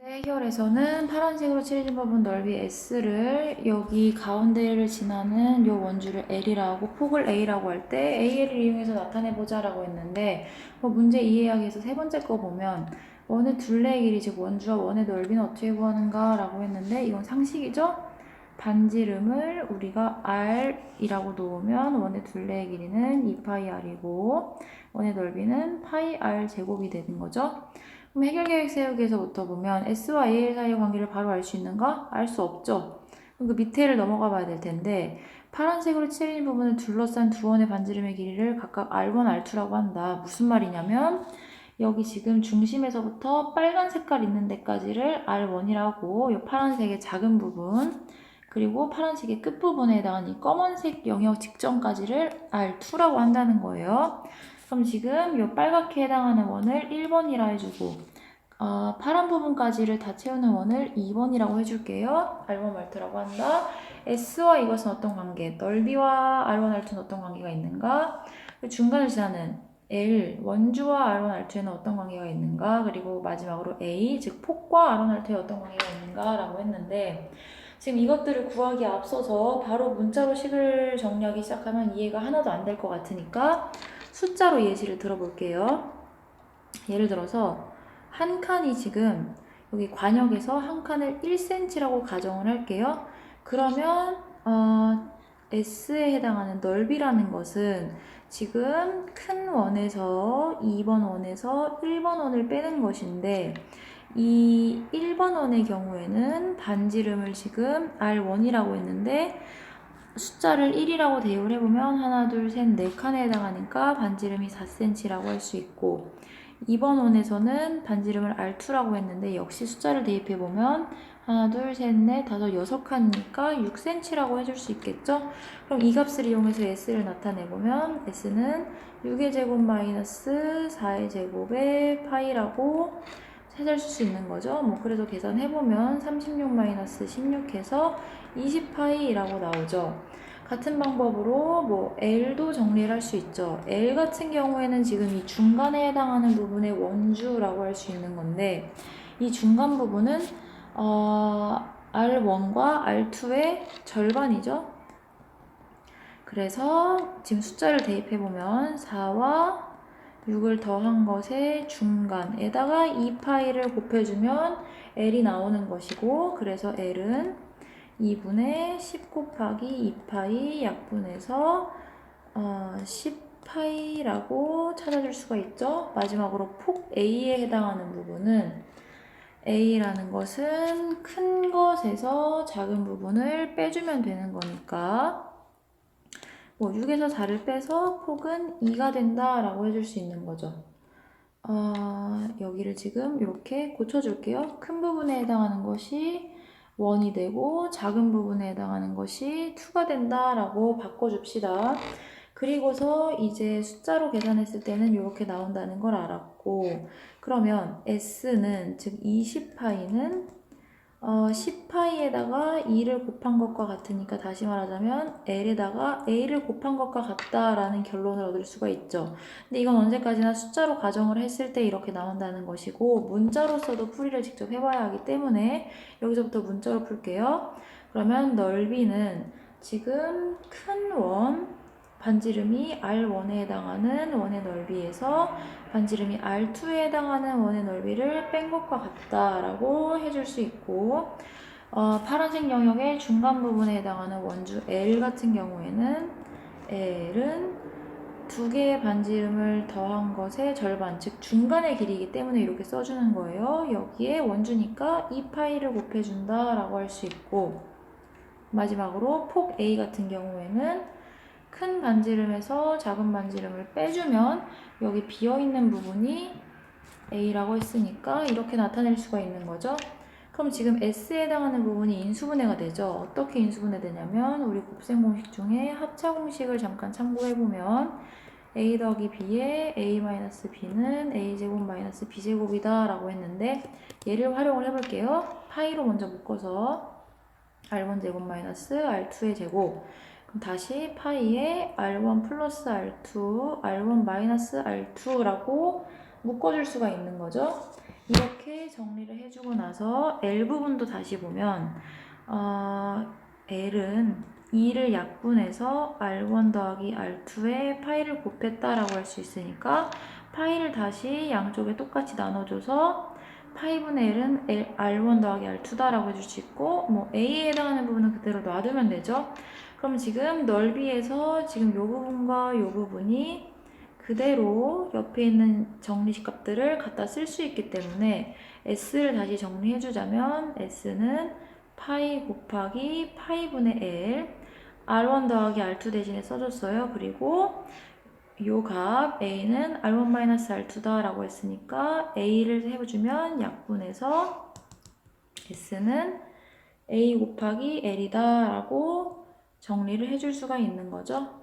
해결에서는 파란색으로 칠해진 부분 넓이 S를 여기 가운데를 지나는 요 원주를 L이라고 폭을 A라고 할 때 AL을 이용해서 나타내보자 라고 했는데 뭐 문제 이해하기에서 세 번째 거 보면 원의 둘레의 길이 즉 원주와 원의 넓이는 어떻게 구하는가 라고 했는데 이건 상식이죠? 반지름을 우리가 R이라고 놓으면 원의 둘레의 길이는 2파이 R이고 원의 넓이는 파이 R 제곱이 되는 거죠. 그럼 해결 계획 세우기에서부터 보면 S와 AL 사이의 관계를 바로 알 수 있는가? 알 수 없죠. 그럼 그 밑에를 넘어가 봐야 될 텐데 파란색으로 칠해진 부분을 둘러싼 두 원의 반지름의 길이를 각각 R1, R2라고 한다. 무슨 말이냐면 여기 지금 중심에서부터 빨간 색깔 있는 데까지를 R1이라고 이 파란색의 작은 부분 그리고 파란색의 끝부분에 해당하는 이 검은색 영역 직전까지를 R2라고 한다는 거예요. 그럼 지금 이 빨갛게 해당하는 원을 1번이라 해주고 어, 파란 부분까지를 다 채우는 원을 2번이라고 해줄게요. R1, R2라고 한다. S와 이것은 어떤 관계? 넓이와 R1, R2는 어떤 관계가 있는가? 중간을 지나는 L, 원주와 R1, R2에는 어떤 관계가 있는가? 그리고 마지막으로 A, 즉 폭과 R1, R2에 어떤 관계가 있는가? 라고 했는데 지금 이것들을 구하기 앞서서 바로 문자로 식을 정리하기 시작하면 이해가 하나도 안 될 것 같으니까 숫자로 예시를 들어볼게요. 예를 들어서 한 칸이 지금 여기 관역에서 한 칸을 1cm라고 가정을 할게요. 그러면 어, S에 해당하는 넓이라는 것은 지금 큰 원에서 2번 원에서 1번 원을 빼는 것인데 이 1번 원의 경우에는 반지름을 지금 R1이라고 했는데 숫자를 1이라고 대입을 해보면 하나, 둘, 셋, 네 칸에 해당하니까 반지름이 4cm라고 할 수 있고 2번 원에서는 반지름을 R2라고 했는데 역시 숫자를 대입해보면 하나, 둘, 셋, 넷, 다섯, 여섯 칸이니까 6cm라고 해줄 수 있겠죠? 그럼 이 값을 이용해서 S를 나타내보면 S는 6의 제곱 마이너스 4의 제곱의 파이라고 찾을 수 있는 거죠. 뭐 그래서 계산해보면 36 마이너스 16해서 20파이라고 나오죠. 같은 방법으로 뭐 L도 정리를 할 수 있죠. L 같은 경우에는 지금 이 중간에 해당하는 부분의 원주라고 할 수 있는 건데 이 중간 부분은 어, R1과 R2의 절반이죠. 그래서 지금 숫자를 대입해보면 4와 6을 더한 것의 중간에다가 2파이를 곱해주면 L이 나오는 것이고 그래서 L은 2분의 10 곱하기 2파이 약분해서 어, 10파이라고 찾아줄 수가 있죠. 마지막으로 폭 A에 해당하는 부분은 A라는 것은 큰 것에서 작은 부분을 빼주면 되는 거니까 뭐 6에서 4를 빼서 폭은 2가 된다라고 해줄 수 있는 거죠. 어, 여기를 지금 이렇게 고쳐줄게요. 큰 부분에 해당하는 것이 1이 되고 작은 부분에 해당하는 것이 2가 된다라고 바꿔줍시다. 그리고서 이제 숫자로 계산했을 때는 이렇게 나온다는 걸 알았고 그러면 S는 즉 20파이는 어, 10파이에다가 2를 곱한 것과 같으니까 다시 말하자면 L에다가 A를 곱한 것과 같다라는 결론을 얻을 수가 있죠. 근데 이건 언제까지나 숫자로 가정을 했을 때 이렇게 나온다는 것이고 문자로서도 풀이를 직접 해봐야 하기 때문에 여기서부터 문자로 풀게요. 그러면 넓이는 지금 큰 원, 반지름이 R1에 해당하는 원의 넓이에서 반지름이 R2에 해당하는 원의 넓이를 뺀 것과 같다라고 해줄 수 있고 어, 파란색 영역의 중간 부분에 해당하는 원주 L 같은 경우에는 L은 두 개의 반지름을 더한 것의 절반, 즉 중간의 길이기 때문에 이렇게 써주는 거예요. 여기에 원주니까 2파이를 곱해준다라고 할 수 있고 마지막으로 폭 A 같은 경우에는 큰 반지름에서 작은 반지름을 빼주면 여기 비어있는 부분이 A라고 했으니까 이렇게 나타낼 수가 있는 거죠. 그럼 지금 S에 해당하는 부분이 인수분해가 되죠. 어떻게 인수분해 되냐면 우리 곱셈 공식 중에 합차 공식을 잠깐 참고해보면 a 더하기 b에 a-b는 a제곱 마이너스 b제곱이다 라고 했는데 얘를 활용을 해볼게요. 파이로 먼저 묶어서 r1 제곱 마이너스 r2의 제곱 다시 파이에 R1 플러스 R2, R1 마이너스 R2라고 묶어줄 수가 있는 거죠. 이렇게 정리를 해주고 나서 L 부분도 다시 보면 어, L은 2를 약분해서 R1 더하기 R2에 파이를 곱했다라고 할 수 있으니까 파이를 다시 양쪽에 똑같이 나눠줘서 파이분의 L은 L, R1 더하기 R2다라고 해줄 수 있고 뭐 A에 해당하는 부분은 그대로 놔두면 되죠. 그럼 지금 넓이에서 지금 이 부분과 이 부분이 그대로 옆에 있는 정리식 값들을 갖다 쓸 수 있기 때문에 S를 다시 정리해 주자면 S는 파이 곱하기 파이분의 L R1 더하기 R2 대신에 써줬어요. 그리고 요 값 A는 R1-R2다 라고 했으니까 A를 해주면 약분해서 S는 A 곱하기 L이다 라고 정리를 해줄 수가 있는 거죠.